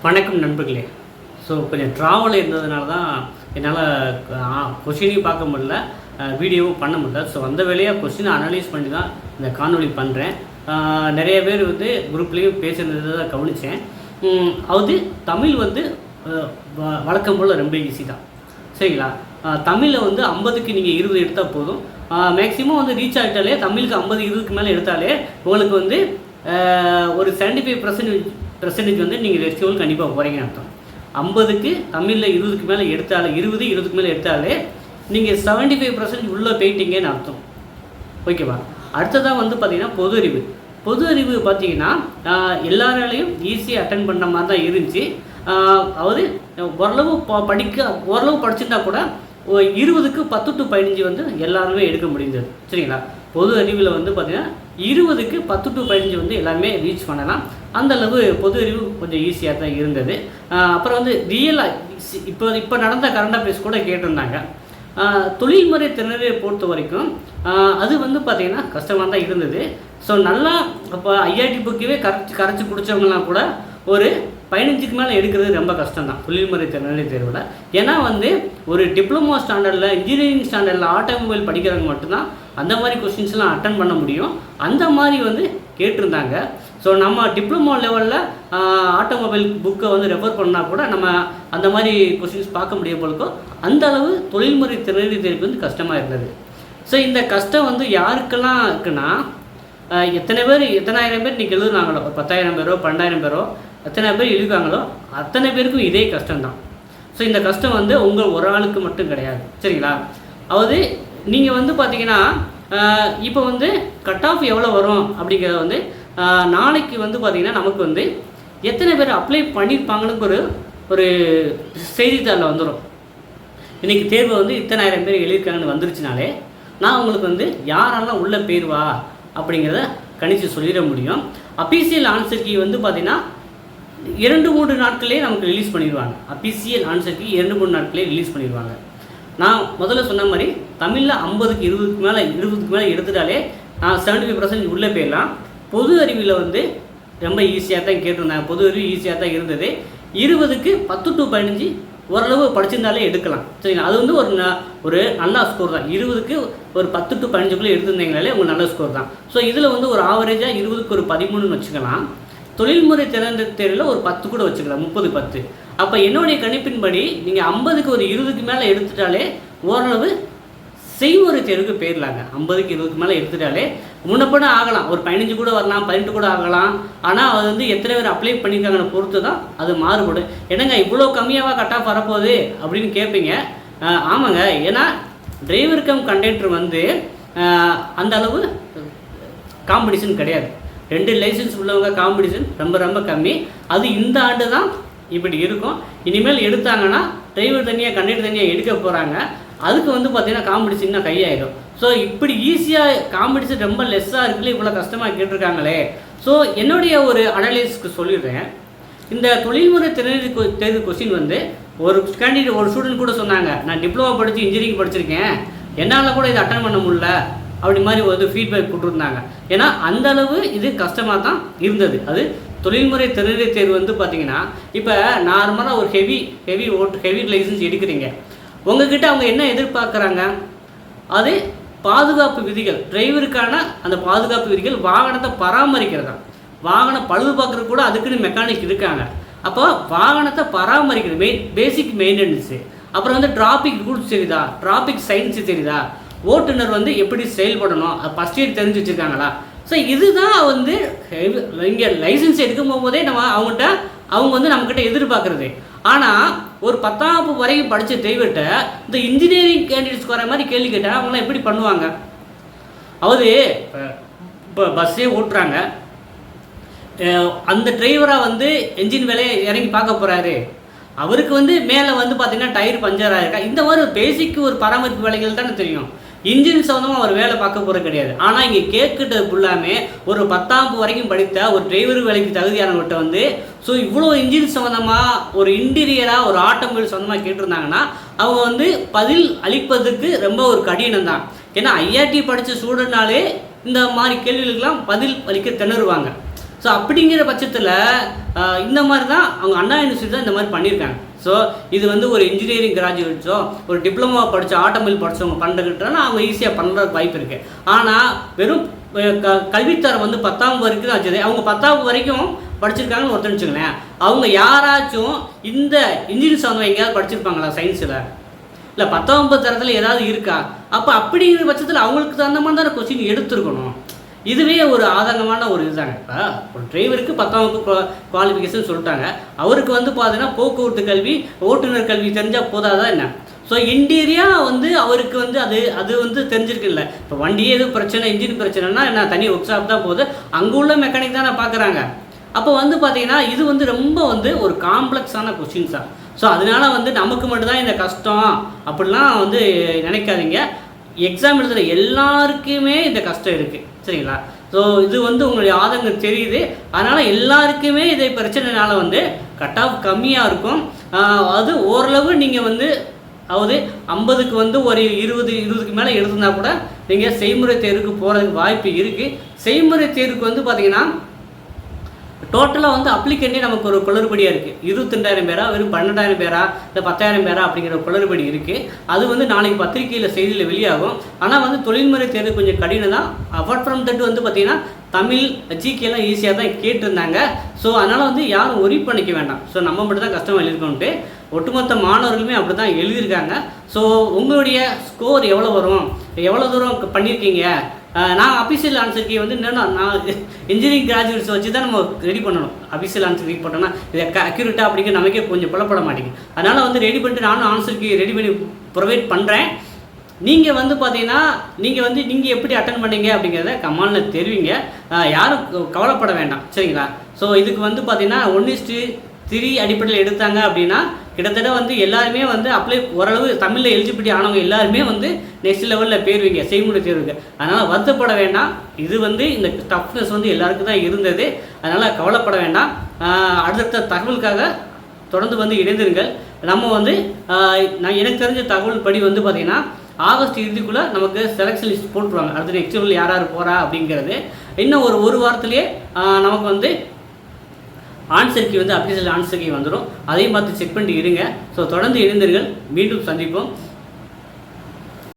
வணக்கம் நண்பர்களே. ஸோ கொஞ்சம் ட்ராவல் இருந்ததுனால தான் என்னால் கொஷினையும் பார்க்க முடியல வீடியோவும் பண்ண முடியல. ஸோ அந்த வேலையாக கொஷினை அனலைஸ் பண்ணி தான் இந்த காணொலி பண்ணுறேன் நிறைய பேர் வந்து குரூப்லேயும் பேசுகிறது தான் கவனித்தேன் அது தமிழ் வந்து வ- வழக்கம் போல் ரொம்ப ஈஸி தான். சரிங்களா? தமிழில் வந்து ஐம்பதுக்கு நீங்கள் இருபது எடுத்தால் போதும். மேக்ஸிமம் வந்து ரீச் ஆகிட்டாலே தமிழுக்கு ஐம்பது இருபதுக்கு மேலே எடுத்தாலே உங்களுக்கு வந்து ஒரு செவன்டி ஃபைவ் பர்சன்டேஜ் பெர்சன்டேஜ் வந்து நீங்கள் ரெஸ்டிவல் கண்டிப்பாக போகிறீங்கன்னு அர்த்தம். ஐம்பதுக்கு தமிழில் இருபதுக்கு மேலே எடுத்தாலே இருபது இருபதுக்கு மேலே எடுத்தாலே நீங்கள் செவன்டி ஃபைவ் பர்சன்டேஜ் உள்ளே போயிட்டீங்கன்னு அர்த்தம். ஓகேவா அடுத்ததாக வந்து பார்த்தீங்கன்னா பொது அறிவு. பொது அறிவு பார்த்தீங்கன்னா எல்லாராலையும் ஈஸியாக அட்டன் பண்ண மாதிரி தான் இருந்துச்சு. அதாவது ஓரளவு ப- படிக்க ஓரளவு படிச்சிருந்தா கூட இருபதுக்கு பத்து டு பதினஞ்சு வந்து எல்லாருமே எடுக்க முடிந்தது. சரிங்களா? பொது அறிவில் வந்து பார்த்திங்கன்னா இருபதுக்கு பத்து டு பதினஞ்சு வந்து எல்லாருமே ரீச் பண்ணலாம். அந்த அளவு பொது அறிவு கொஞ்சம் ஈஸியாக தான் இருந்தது. அப்புறம் வந்து ரியலாக இப்போ இப்போ நடந்த கரண்ட் அஃபேர்ஸ் கூட கேட்டிருந்தாங்க. தொழில்முறை திறனை பொறுத்த வரைக்கும் அது வந்து பார்த்திங்கன்னா கஷ்டமாக தான் இருந்தது. ஸோ நல்லா இப்போ ஐஐடி புக்கவே கரைச்சி கரைச்சி குடித்தவங்கலாம் கூட ஒரு பதினஞ்சுக்கு மேலே எடுக்கிறது ரொம்ப கஷ்டம் தான் தொழில்முறை திறனாளி தேர்வில். ஏன்னா வந்து ஒரு டிப்ளமோ ஸ்டாண்டர்டில் இன்ஜினியரிங் ஸ்டாண்டர்டில் ஆட்டோமொபைல் படிக்கிறவங்க மட்டும்தான் அந்த மாதிரி கொஸ்டின்ஸ்லாம் அட்டன் பண்ண முடியும். அந்த மாதிரி வந்து கேட்டிருந்தாங்க. ஸோ நம்ம டிப்ளமோ லெவலில் ஆட்டோமொபைல் புக்கை வந்து ரெஃபர் பண்ணால் கூட நம்ம அந்த மாதிரி கொஸ்டின்ஸ் பார்க்க முடிய போலுக்கோ அந்த அளவு தொழில்முறை திறனறி தேர்வு வந்து கஷ்டமாக இருந்தது. ஸோ இந்த கஷ்டம் வந்து யாருக்கெல்லாம் இருக்குன்னா எத்தனை பேர் எத்தனாயிரம் பேர் இன்றைக்கி எழுதுனாங்களோ? ஒரு பத்தாயிரம் பேரோ பன்னெண்டாயிரம் பேரோ எத்தனை பேர் எழுதுவாங்களோ அத்தனை பேருக்கும் இதே கஷ்டம்தான். ஸோ இந்த கஷ்டம் வந்து உங்கள் ஒரு ஆளுக்கு மட்டும் கிடையாது. சரிங்களா? அதாவது நீங்கள் வந்து பார்த்தீங்கன்னா இப்போ வந்து கட் ஆஃப் எவ்வளோ வரும் அப்படிங்கிறத வந்து நாளைக்கு வந்து பார்த்திங்கன்னா நமக்கு வந்து எத்தனை பேர் அப்ளை பண்ணியிருப்பாங்கன்னு ஒரு ஒரு செய்தித்தாளில் வந்துடும் இன்றைக்கி தேர்வு வந்து இத்தனாயிரம் பேர் எழுதியிருக்காங்கன்னு வந்துருச்சுனாலே நான் உங்களுக்கு வந்து யாரெல்லாம் உள்ளே போயிடுவா அப்படிங்கிறத கணிச்சு சொல்லிட முடியும். அபிசியல் ஆன்சர் கீ வந்து பார்த்திங்கன்னா இரண்டு மூன்று நாட்களே நமக்கு ரிலீஸ் பண்ணிடுவாங்க அபிசியல் ஆன்சர் கீ இரண்டு மூணு நாட்களே ரிலீஸ் பண்ணிடுவாங்க நான் முதல்ல சொன்ன மாதிரி தமிழில் ஐம்பதுக்கு இருபதுக்கு மேலே இருபதுக்கு மேலே எடுத்துட்டாலே நான் செவன்டி ஃபைவ் பர்சன்ட் உள்ளே போயிடலாம். பொது அறிவில் வந்து ரொம்ப ஈஸியாக தான் கேட்டிருந்தாங்க. பொது அறிவு ஈஸியாக தான் இருந்தது. இருபதுக்கு பத்து டு பதினஞ்சு ஓரளவு படிச்சிருந்தாலே எடுக்கலாம். சரிங்களா? அது வந்து ஒரு ஒரு நல்ல ஸ்கோர் தான். இருபதுக்கு ஒரு பத்து டு பதினஞ்சுக்குள்ளே எடுத்திருந்தீங்கனாலே உங்களுக்கு நல்ல ஸ்கோர் தான். ஸோ இதில் வந்து ஒரு ஆவரேஜாக இருபதுக்கு ஒரு பதிமூணுன்னு வச்சுக்கலாம். தொழில்முறை திறந்த தேர்வில் ஒரு பத்து கூட வச்சுக்கலாம் முப்பது பத்து. அப்போ என்னுடைய கணிப்பின்படி நீங்கள் ஐம்பதுக்கு ஒரு இருபதுக்கு மேலே எடுத்துட்டாலே ஓரளவு செய்முறை தேர்வுக்கு போயிடலாங்க ஐம்பதுக்கு இருபதுக்கு மேலே எடுத்துட்டாலே முன்னப்பட ஆகலாம். ஒரு பதினஞ்சு கூட வரலாம் பதினெட்டு கூட ஆகலாம். ஆனால் அது வந்து எத்தனை பேர் அப்ளை பண்ணியிருக்காங்கன்னு பொறுத்து தான் அது மாறுபடும். என்னங்க இவ்வளோ கம்மியாவா கட்டாக வரப்போகுது அப்படின்னு கேட்பீங்க ஆமாங்க. ஏன்னா டிரைவர் கம் கண்டக்டர் வந்து அந்த அளவு காம்படிஷன் கிடையாது. ரெண்டு லைசன்ஸ் உள்ளவங்க காம்படிஷன் ரொம்ப ரொம்ப கம்மி. அது இந்த ஆண்டு தான் இப்படி இருக்கும். இனிமேல் எடுத்தாங்கன்னா டிரைவர் தனியாக கண்டக்டர் தனியாக எடுக்க போகிறாங்க அதுக்கு வந்து பார்த்தீங்கன்னா காம்படிஷன் கையாயிடும் ஸோ இப்படி ஈஸியாக காம்படிஷன் ரொம்ப லெஸ்ஸாக இருக்குல்ல இவ்வளோ கஷ்டமாக கேட்டிருக்காங்களே. ஸோ என்னுடைய ஒரு அனலைஸ்க்கு சொல்லிடுறேன். இந்த தொழில்முறை திறனறி கொ- தேர்வு கொஸ்டின் வந்து ஒரு கேண்டிடேட் ஒரு ஸ்டூடெண்ட் கூட சொன்னாங்க நான் டிப்ளமோ படித்து இன்ஜினியரிங் படிச்சிருக்கேன். என்னால் கூட இதை அட்டன் பண்ண முடியல. அப்படி மாதிரி ஒரு ஃபீட்பேக் கொடுத்துருந்தாங்க. ஏன்னா அந்த அளவு இது கஷ்டமாக தான் இருந்தது. அது தொழில்முறை திறனை தேர்வு வந்து பார்த்தீங்கன்னா இப்போ நார்மலாக ஒரு ஹெவி ஹெவி ஓட் ஹெவி லைசன்ஸ் எடுக்கிறீங்க. உங்ககிட்ட அவங்க என்ன எதிர்பார்க்குறாங்க? அது பாதுகாப்பு விதிகள். டிரைவருக்கான அந்த பாதுகாப்பு விதிகள் வாகனத்தை பராமரிக்கிறதா? வாகனம் பழுது பார்க்குறது கூட அதுக்குன்னு மெக்கானிக் இருக்காங்க. அப்போ வாகனத்தை பராமரிக்கிறது மெயின் பேசிக் மெயின்டெனன்ஸு அப்புறம் வந்து டிராபிக் ரூல்ஸ் தெரியுதா? டிராபிக் சயின்ஸ் தெரியுதா? ஓட்டுநர் வந்து எப்படி செயல்படணும்? ஃபஸ்ட் எய்ட் தெரிஞ்சு வச்சுருக்காங்களா? ஸோ இதுதான் வந்து இங்கே லைசன்ஸ் எடுக்கும் போகும்போதே நம்ம அவங்ககிட்ட அவங்க வந்து நம்மக்கிட்ட எதிர்பார்க்குறது. ஆனால் ஒரு பத்தாம் வகுப்பு வரைக்கும் படித்த தெய்வட்ட இந்த இன்ஜினியரிங் கேண்டிடேட்ஸ்க்கு வர மாதிரி கேள்வி கேட்டால் அவங்களாம் எப்படி பண்ணுவாங்க? அதாவது இப்போ பஸ்ஸே ஓட்டுறாங்க. அந்த டிரைவராக வந்து என்ஜின் வேலையை இறங்கி பார்க்க போகிறாரு அவருக்கு வந்து மேலே வந்து பார்த்திங்கன்னா டயர் பஞ்சர் ஆயிருக்கா இந்த மாதிரி பேசிக் ஒரு பராமரிப்பு வேலைகள் தானே தெரியும். இன்ஜின் சம்மந்தமாக அவர் வேலை பார்க்க போகிறது கிடையாது. ஆனால் இங்கே கேட்கிட்டது ஃபுல்லாமே ஒரு பத்தாம் வரைக்கும் படித்த ஒரு டிரைவர் வேலைக்கு தகுதியானவர்கிட்ட வந்து ஸோ இவ்வளோ இன்ஜின் சம்மந்தமாக ஒரு இன்டீரியராக ஒரு ஆட்டோமொபைல் சொந்தமாக கேட்டிருந்தாங்கன்னா அவங்க வந்து பதில் அளிப்பதற்கு ரொம்ப ஒரு கடினம் தான். ஏன்னா ஐஆர்டி படித்த ஸ்டூடெண்ட்னாலே இந்த மாதிரி கேள்விகளுக்கெல்லாம் பதில் அளிக்க திணறுவாங்க. ஸோ அப்படிங்கிற பட்சத்தில் இந்த மாதிரி தான் அவங்க அண்ணா யூனிவர்சிட்டி தான் இந்த மாதிரி பண்ணியிருக்காங்க. ஸோ இது வந்து ஒரு இன்ஜினியரிங் கிராஜுவேட்ஸோ ஒரு டிப்ளமோ படித்த ஆட்டோமொபைல் படித்தவங்க பண்ணுறதுக்குன்னா அவங்க ஈஸியாக பண்ணுறதுக்கு வாய்ப்பு இருக்குது ஆனால் வெறும் க கல்வித்தரம் வந்து பத்தாம் வரைக்கும் தான் வச்சது. அவங்க பத்தாம் வரைக்கும் படிச்சிருக்காங்கன்னு ஒருத்தர் வச்சுங்களேன் அவங்க யாராச்சும் இந்த இன்ஜினியர் சார்ந்தவங்க எங்கேயாவது படிச்சிருப்பாங்களா சயின்ஸில் இல்லை பத்தொம்பது தரத்தில் ஏதாவது இருக்கா? அப்போ அப்படிங்கிற பட்சத்தில் அவங்களுக்கு தகுந்த மாதிரி தானே கொஸ்டின் எடுத்துருக்கணும். இதுவே ஒரு ஆதங்கமான ஒரு இதுதாங்க. இப்போ ஒரு டிரைவருக்கு பத்தாம் வகுப்பு குவாலிஃபிகேஷன் சொல்லிட்டாங்க. அவருக்கு வந்து பார்த்தீங்கன்னா போக்குவரத்து கல்வி ஓட்டுநர் கல்வி தெரிஞ்சால் போதாதான் என்ன? ஸோ இன்டீரியாக வந்து அவருக்கு வந்து அது அது வந்து தெரிஞ்சிருக்குல்ல. இப்போ வண்டியே எதுவும் பிரச்சனை இன்ஜின் பிரச்சனைனா என்ன தனி ஒர்க் ஷாப் தான் போகுது. அங்கே உள்ள மெக்கானிக் தானே பார்க்குறாங்க அப்போ வந்து பார்த்தீங்கன்னா இது வந்து ரொம்ப வந்து ஒரு காம்ப்ளெக்ஸான கொஸ்டின்ஸ் தான் ஸோ அதனால வந்து நமக்கு மட்டும்தான் இந்த கஷ்டம் அப்படிலாம் வந்து நினைக்காதீங்க. எக்ஸாம் எழுதுகிற எல்லாருக்குமே இந்த கஷ்டம் இருக்குது சரிங்களா? ஸோ இது வந்து உங்களுடைய ஆதங்கம் தெரியுது. அதனால் எல்லாருக்குமே இதை பிரச்சனைனால வந்து கட் ஆஃப் கம்மியாக இருக்கும். அது ஓரளவு நீங்கள் வந்து அதாவது ஐம்பதுக்கு வந்து ஒரு இருபது இருபதுக்கு மேலே எழுதுனா கூட நீங்கள் செய்முறை தேர்வுக்கு போகிறதுக்கு வாய்ப்பு இருக்குது செய்முறை தேர்வுக்கு வந்து பார்த்திங்கன்னா டோட்டலாக வந்து அப்ளிகண்டே நமக்கு ஒரு குளறுபடியாக இருக்குது இருபத்தெண்டாயிரம் பேரா வெறும் பன்னெண்டாயிரம் பேரா இல்லை பத்தாயிரம் பேரா அப்படிங்கிற குளறுபடி இருக்குது அது வந்து நாளைக்கு பத்திரிக்கையில் செய்தியில் வெளியாகும். ஆனால் வந்து தொழில்முறை தேர்வு கொஞ்சம் கடினம் தான் அவார்ட் ஃப்ரம் தட் வந்து பார்த்திங்கன்னா தமிழ் ஜிகேலாம் ஈஸியாக தான் கேட்டிருந்தாங்க. ஸோ அதனால் வந்து யாரும் ஒரி பண்ணிக்க வேண்டாம். ஸோ நம்ம மட்டும் தான் கஷ்டமாக எழுதிக்கணுன்ட்டு ஒட்டுமொத்த மாணவர்களுமே அப்படி தான் எழுதியிருக்காங்க. ஸோ உங்களுடைய ஸ்கோர் எவ்வளோ வரும்? எவ்வளோ தூரம் பண்ணியிருக்கீங்க? நான் அபிஷியல் ஆன்சர் வந்து என்னென்னா நான் இன்ஜினியரிங் கிராஜுவேட்ஸ் வச்சு தான் நம்ம ரெடி பண்ணணும். அபிஷியல் ஆன்சர் கீ போட்டோம்னா இது அக்யூரேட்டாக அப்படிங்கிற நமக்கே கொஞ்சம் புலப்பட மாட்டேங்குது. அதனால் வந்து ரெடி பண்ணிட்டு நானும் ஆன்சர் ரெடி பண்ணி ப்ரொவைட் பண்ணுறேன் நீங்கள் வந்து பார்த்தீங்கன்னா நீங்கள் வந்து நீங்கள் எப்படி அட்டன் பண்ணீங்க அப்படிங்கிறத கமாலில் தெரிவிங்க. யாரும் கவலைப்பட வேண்டாம். சரிங்களா? ஸோ இதுக்கு வந்து பார்த்தீங்கன்னா ஒன் திரி அடிப்படையில் எடுத்தாங்க அப்படின்னா கிட்டத்தட்ட வந்து எல்லாருமே வந்து அப்ளை ஓரளவு தமிழில் எலிஜிபிலிட்டி ஆனவங்க எல்லாருமே வந்து நெக்ஸ்ட் லெவலில் பேருவீங்க செய்முறை தேர்வுங்க அதனால் வருத்தப்பட வேண்டாம். இது வந்து இந்த டஃப்னஸ் வந்து எல்லாருக்கும் தான் இருந்தது. அதனால் கவலைப்பட வேண்டாம். அடுத்த அடுத்தடுத்த தகவலுக்காக தொடர்ந்து வந்து இணைந்திருங்கள். நம்ம வந்து நான் எனக்கு தெரிஞ்ச தகவல் படி வந்து பார்த்திங்கன்னா ஆகஸ்ட் இறுதிக்குள்ளே நமக்கு செலெக்ஷன் லிஸ்ட் போட்டுருவாங்க. அடுத்து நெக்ஸ்ட் லெவல் யார் யார் போகிறா அப்படிங்கிறது. இன்னும் ஒரு ஒரு வாரத்துலேயே நமக்கு வந்து ஆன்சர் கீ வந்து அப்ளிகேஷன் ஆன்சர் கீ வந்துடும் அதையும் பார்த்து செக் பண்ணிட்டு இருங்க. ஸோ தொடர்ந்து இணைந்தீர்கள் மீண்டும் சந்திப்போம்.